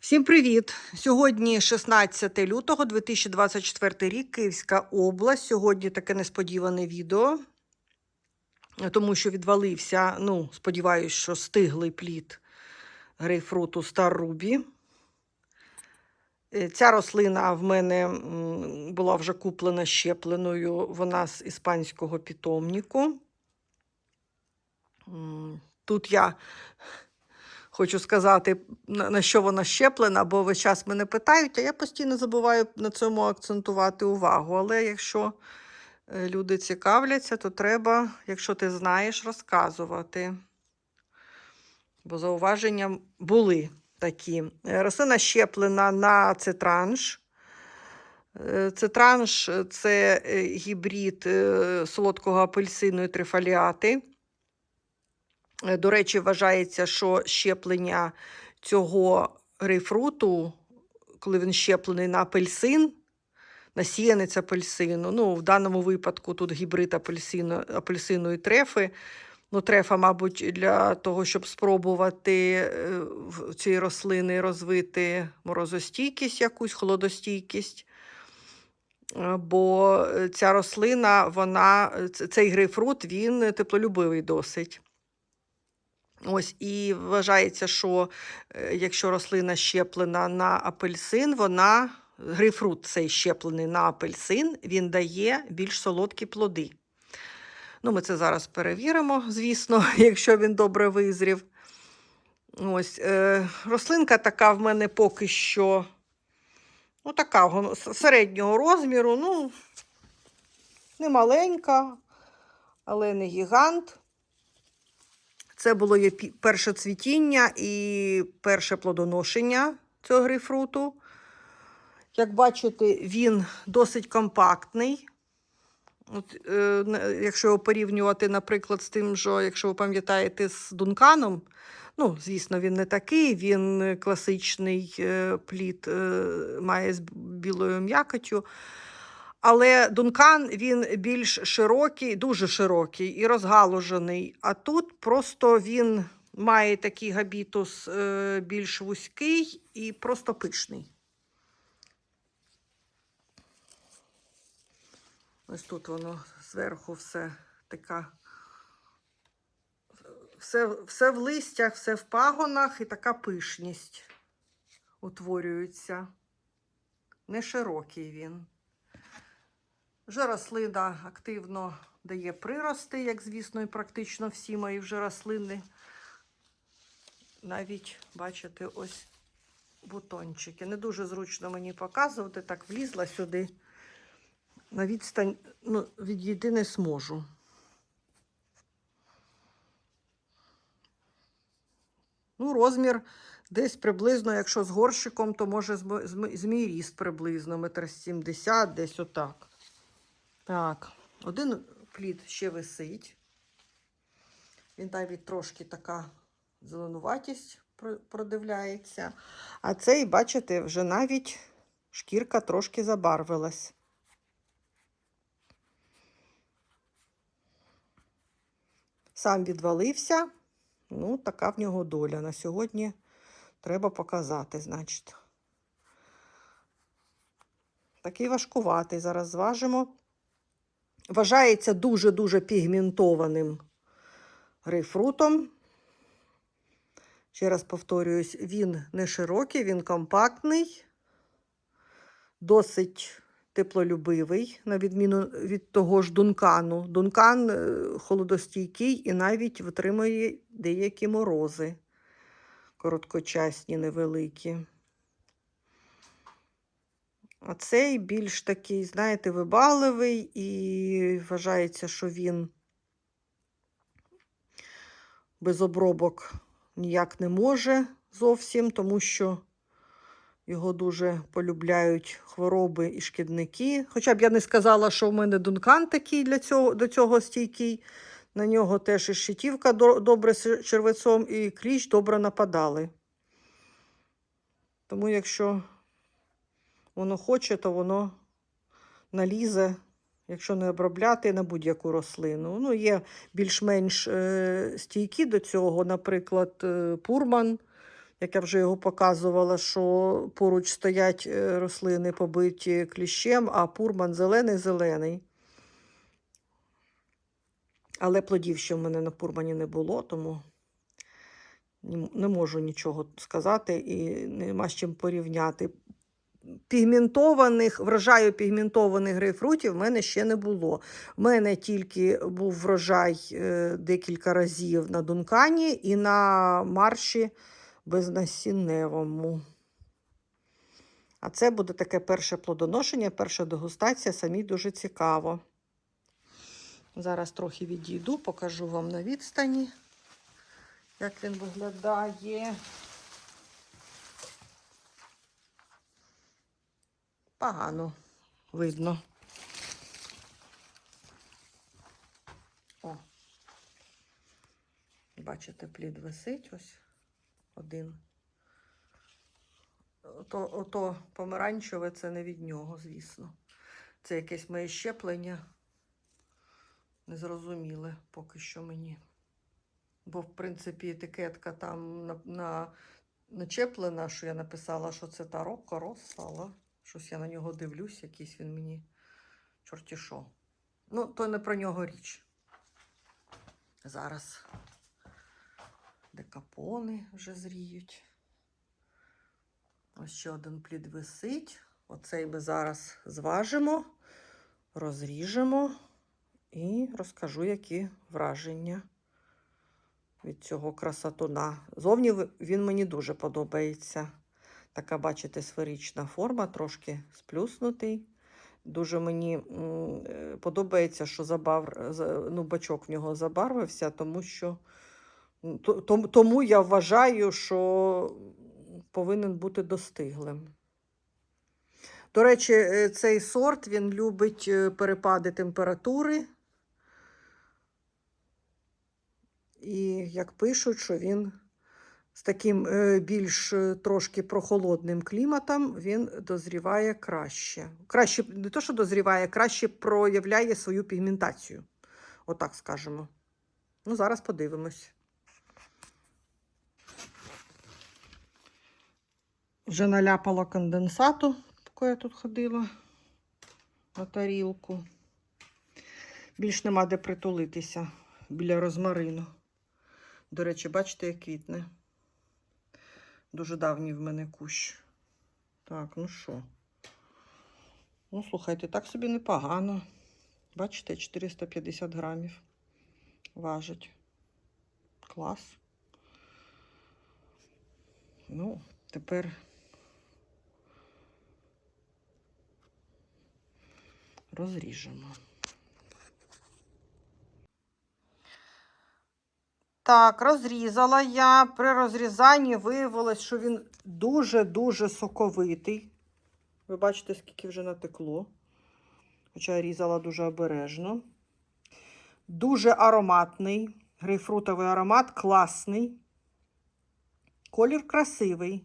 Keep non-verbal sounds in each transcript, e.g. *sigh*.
Всім привіт! Сьогодні 16 лютого 2024 рік, Київська область. Сьогодні таке несподіване відео, тому що відвалився, ну, сподіваюсь, що стиглий плід грейпфруту Старрубі. Е, Ця рослина в мене була вже куплена щепленою. Вона з іспанського питомнику. Тут я хочу сказати, на що вона щеплена, бо весь час мене питають, а я постійно забуваю на цьому акцентувати увагу. Але якщо е, люди цікавляться, то треба, якщо ти знаєш, розказувати. Бо зауваження були такі. Е, Рослина щеплена на цитранж. Е, Цитранж – це гібрид солодкого апельсину і трифоліати. Е, До речі, вважається, що щеплення цього грейпфруту, коли він щеплений на апельсин, на сіянець апельсину. Ну, в даному випадку тут гібрид апельсину, апельсину і трефи. Ну, трефа, мабуть, для того, щоб спробувати е, в цієї рослини розвити морозостійкість, якусь холодостійкість. Е, Бо ця рослина, вона, цей грейпфрут, він теплолюбивий досить. Ось і вважається, що е, якщо рослина щеплена на апельсин, вона грейпфрут цей щеплений на апельсин, він дає більш солодкі плоди. Ну, ми це зараз перевіримо, звісно, *laughs* якщо він добре визрів. Ось е, рослинка така в мене поки що ну, така середнього розміру. Ну, не маленька, але не гігант. Це було її перше цвітіння і перше плодоношення цього грейпфруту. Як бачите, він досить компактний. От, е, якщо його порівнювати, наприклад, з тим, що, якщо ви пам'ятаєте, з Дунканом, ну, звісно, він не такий, він класичний е, плід е, має з білою м'якотю. Але Дункан він більш широкий, дуже широкий і розгалужений. А тут просто він має такий габітус е, більш вузький і просто пишний. Ось тут воно зверху все така. Все, все в листях, все в пагонах і така пишність утворюється. Не широкий він. Вже рослина активно дає прирости, як звісно, і практично всі мої вже рослини. Навіть, бачите, ось бутончики. Не дуже зручно мені показувати, так влізла сюди. На відстань ну, відійти не зможу. Ну, розмір десь приблизно, якщо з горщиком, то може з, мій ріст приблизно, метр сімдесят, десь отак. Так, один плід ще висить. Він навіть трошки така зеленуватість продивляється. А цей, бачите, вже навіть шкірка трошки забарвилась. Сам відвалився. Ну, така в нього доля. На сьогодні треба показати, значить. Такий важкуватий. Зараз зважимо. Вважається дуже-дуже пігментованим грейпфрутом. Ще раз повторююсь, він не широкий, він компактний, досить теплолюбивий, на відміну від того ж дункану. Дункан е, холодостійкий і навіть витримує деякі морози, короткочасні, невеликі. А цей більш такий, знаєте, вибаливий і вважається, що він без обробок ніяк не може зовсім, тому що його дуже полюбляють хвороби і шкідники. Хоча б я не сказала, що в мене дункан такий для цього, до цього стійкий. На нього теж і щитівка добре з червецом, і кліщ добре нападали. Тому якщо воно хоче, то воно налізе, якщо не обробляти на будь-яку рослину. Ну, є більш-менш е, стійкі до цього, наприклад, е, пурман як я вже його показувала, що поруч стоять е, рослини побиті кліщем, а пурман зелений-зелений. Але плодів ще в мене на пурмані не було, тому не можу нічого сказати і нема з чим порівняти. Пігментованих, врожаю пігментованих грейпфрутів в мене ще не було. У мене тільки був врожай е, декілька разів на Дункані і на марші безнасінневому. А це буде таке перше плодоношення, перша дегустація, самій дуже цікаво. Зараз трохи відійду, покажу вам на відстані, як він виглядає. Погано видно. О. Бачите, плід висить ось один. Ото, ото помаранчеве це не від нього, звісно. Це якесь моє щеплення. Незрозуміле поки що мені. Бо, в принципі, етикетка там на, на, начеплена, що я написала, що це таро, корос, але щось я на нього дивлюсь, якийсь він мені чорті що. Ну, то не про нього річ. Зараз декапони вже зріють. Ось ще один плід висить. Оцей ми зараз зважимо, розріжемо і розкажу, які враження від цього красотуна. Зовні він мені дуже подобається. Така, бачите, сферична форма, трошки сплюснутий. Дуже мені е, подобається, що забав, ну, бачок в нього забарвився, тому що тому я вважаю, що повинен бути достиглим. До речі, е, цей сорт він любить е, перепади температури. І як пишуть, що він з таким е, більш е, трошки прохолодним кліматом він дозріває краще. Краще не то, що дозріває, краще проявляє свою пігментацію. Отак скажемо. Ну, зараз подивимось. Вже наляпала конденсату, поки я тут ходила на тарілку. Більш нема де притулитися біля розмарину. До речі, бачите, як квітне. Дуже давній в мене кущ. Так, ну що? Ну, слухайте, так собі непогано. Бачите, 450 грамів важить. Клас. Ну, тепер розріжемо. Так, розрізала я. При розрізанні виявилось, що він дуже-дуже соковитий. Ви бачите, скільки вже натекло. Хоча я різала дуже обережно. Дуже ароматний. Грейпфрутовий аромат, класний. Колір красивий.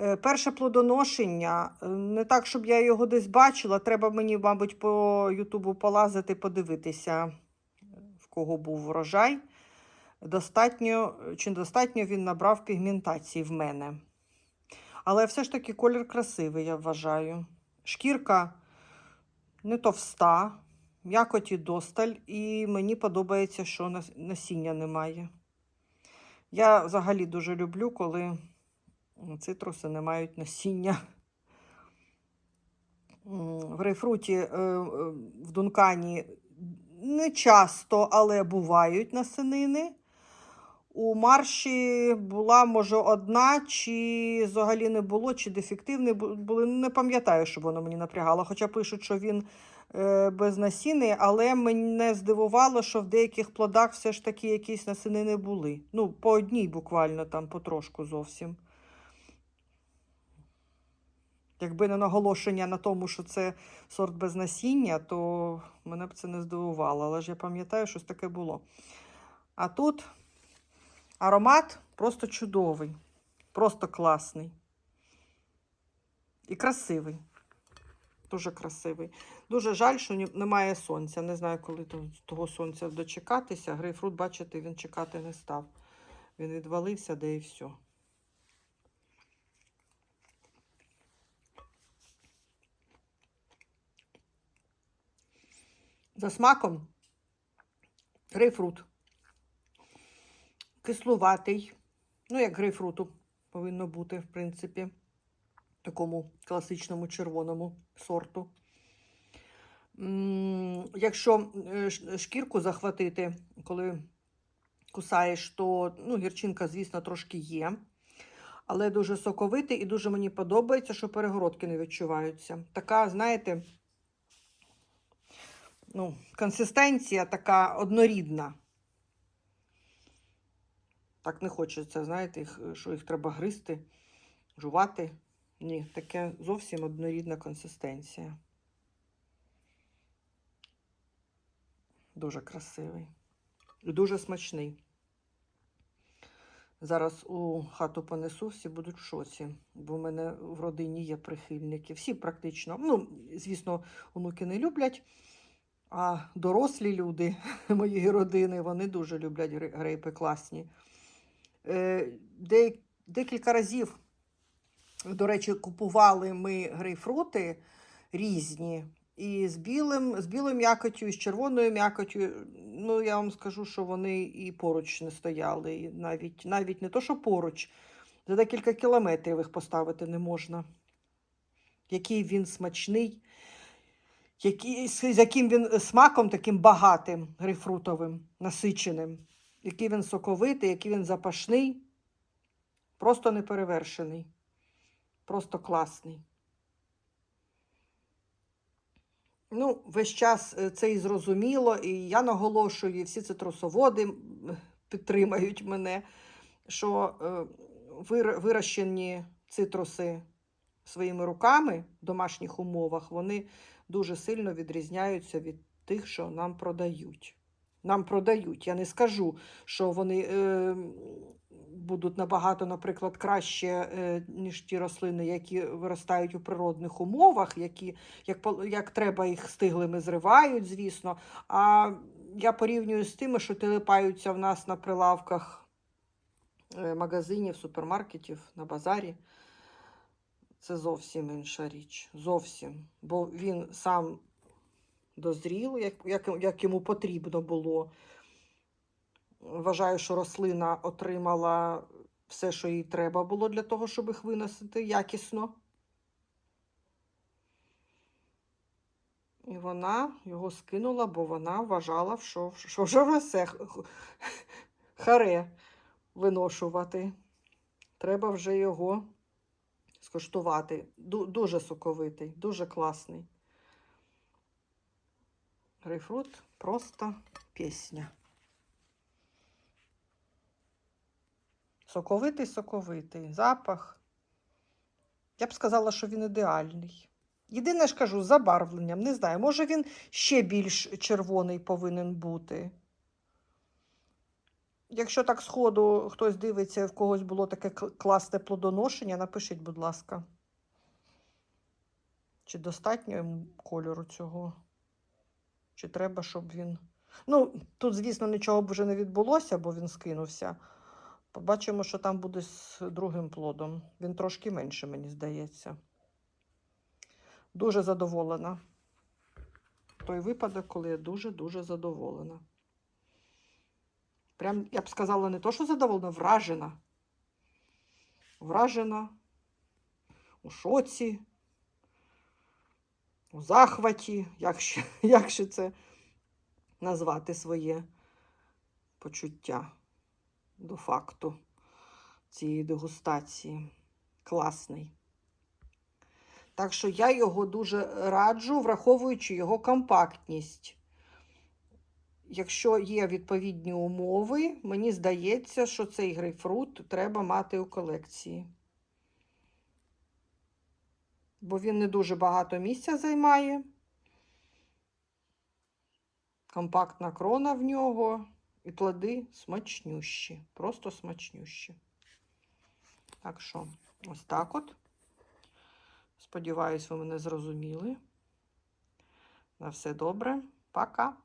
Е, Перше плодоношення. е, Не так, щоб я його десь бачила. Треба мені, мабуть, по Ютубу полазити, подивитися, в кого був врожай. Достатньо, чи достатньо він набрав пігментації в мене. Але все ж таки колір красивий, я вважаю. Шкірка не товста, м'якоті досталь, і мені подобається, що насіння немає. Я взагалі дуже люблю, коли цитруси не мають насіння. В грейпфруті е, е, в Дункані не часто, але бувають насинини. У марші була, може, одна, чи взагалі не було, чи дефективні бу- були. Не пам'ятаю, що воно мені напрягало. Хоча пишуть, що він е, безнасінний, але мене здивувало, що в деяких плодах все ж таки якісь насинини були. Ну, по одній буквально там, потрошку зовсім. Якби не наголошення на тому, що це сорт без насіння, то мене б це не здивувало. Але ж я пам'ятаю, щось таке було. А тут Аромат просто чудовий, просто класний. І красивий. Дуже красивий. Дуже жаль, що немає сонця. Не знаю, коли того сонця дочекатися. Грейпфрут, бачите, він чекати не став. Він відвалився, де і все. За смаком грейпфрут. Кислуватий. Ну, як грейпфруту повинно бути, в принципі, такому класичному червоному сорту. Якщо е, шкірку захватити, коли кусаєш, то ну, гірчинка, звісно, трошки є. Але дуже соковитий і дуже мені подобається, що перегородки не відчуваються. Така, знаєте, ну, консистенція така однорідна. Так не хочеться, знаєте, їх, що їх треба гризти, жувати. Ні, таке зовсім однорідна консистенція. Дуже красивий. І дуже смачний. Зараз у хату понесу, всі будуть в шоці, бо в мене в родині є прихильники. Всі практично. Ну, звісно, онуки не люблять, а дорослі люди *laughs* моєї родини, вони дуже люблять грейпи класні. Е, де, декілька разів, до речі, купували ми грейпфрути різні. І з білим, з білою м'якотю, і з червоною м'якотю. Ну, я вам скажу, що вони і поруч не стояли. І навіть, навіть не то, що поруч, за декілька кілометрів їх поставити не можна. Який він смачний, який, з яким він смаком таким багатим, грейпфрутовим, насиченим, який він соковитий, який він запашний, просто неперевершений, просто класний. Ну, весь час е, це і зрозуміло, і я наголошую, і всі цитрусоводи підтримають мене, що е, вирощені цитруси своїми руками в домашніх умовах, вони дуже сильно відрізняються від тих, що нам продають. Нам продають. Я не скажу, що вони е, будуть набагато, наприклад, краще, е, ніж ті рослини, які виростають у природних умовах, які як, як треба їх стиглими зривають, звісно. А я порівнюю з тими, що телепаються в нас на прилавках е, магазинів, супермаркетів, на базарі. Це зовсім інша річ. Зовсім. Бо він сам дозрів, як, як, як йому потрібно було. Вважаю, що рослина отримала все, що їй треба було для того, щоб їх виносити якісно. І вона його скинула, бо вона вважала, що, що вже все харе виношувати. Треба вже його скуштувати. Дуже соковитий, дуже класний. Грейпфрут просто пісня. Соковитий, соковитий. Запах. Я б сказала, що він ідеальний. Єдине ж кажу, забарвленням, не знаю, може він ще більш червоний повинен бути. Якщо так сходу хтось дивиться, в когось було таке класне плодоношення, напишіть, будь ласка. Чи достатньо йому кольору цього? Чи треба, щоб він. Ну, тут, звісно, нічого б вже не відбулося, бо він скинувся. Побачимо, що там буде з другим плодом. Він трошки менше, мені здається. Дуже задоволена. Той випадок, коли я дуже-дуже задоволена. Прям, я б сказала, не то, що задоволена, вражена. Вражена, у шоці, у захваті, як ще, *laughs* як ще це назвати своє почуття до факту цієї дегустації. Класний. Так що я його дуже раджу, враховуючи його компактність. Якщо є відповідні умови, мені здається, що цей грейпфрут треба мати у колекції. Бо він не дуже багато місця займає. Компактна крона в нього. І плоди смачнющі, просто смачнющі. Так що, ось так от. Сподіваюсь, ви мене зрозуміли. На все добре. Пока.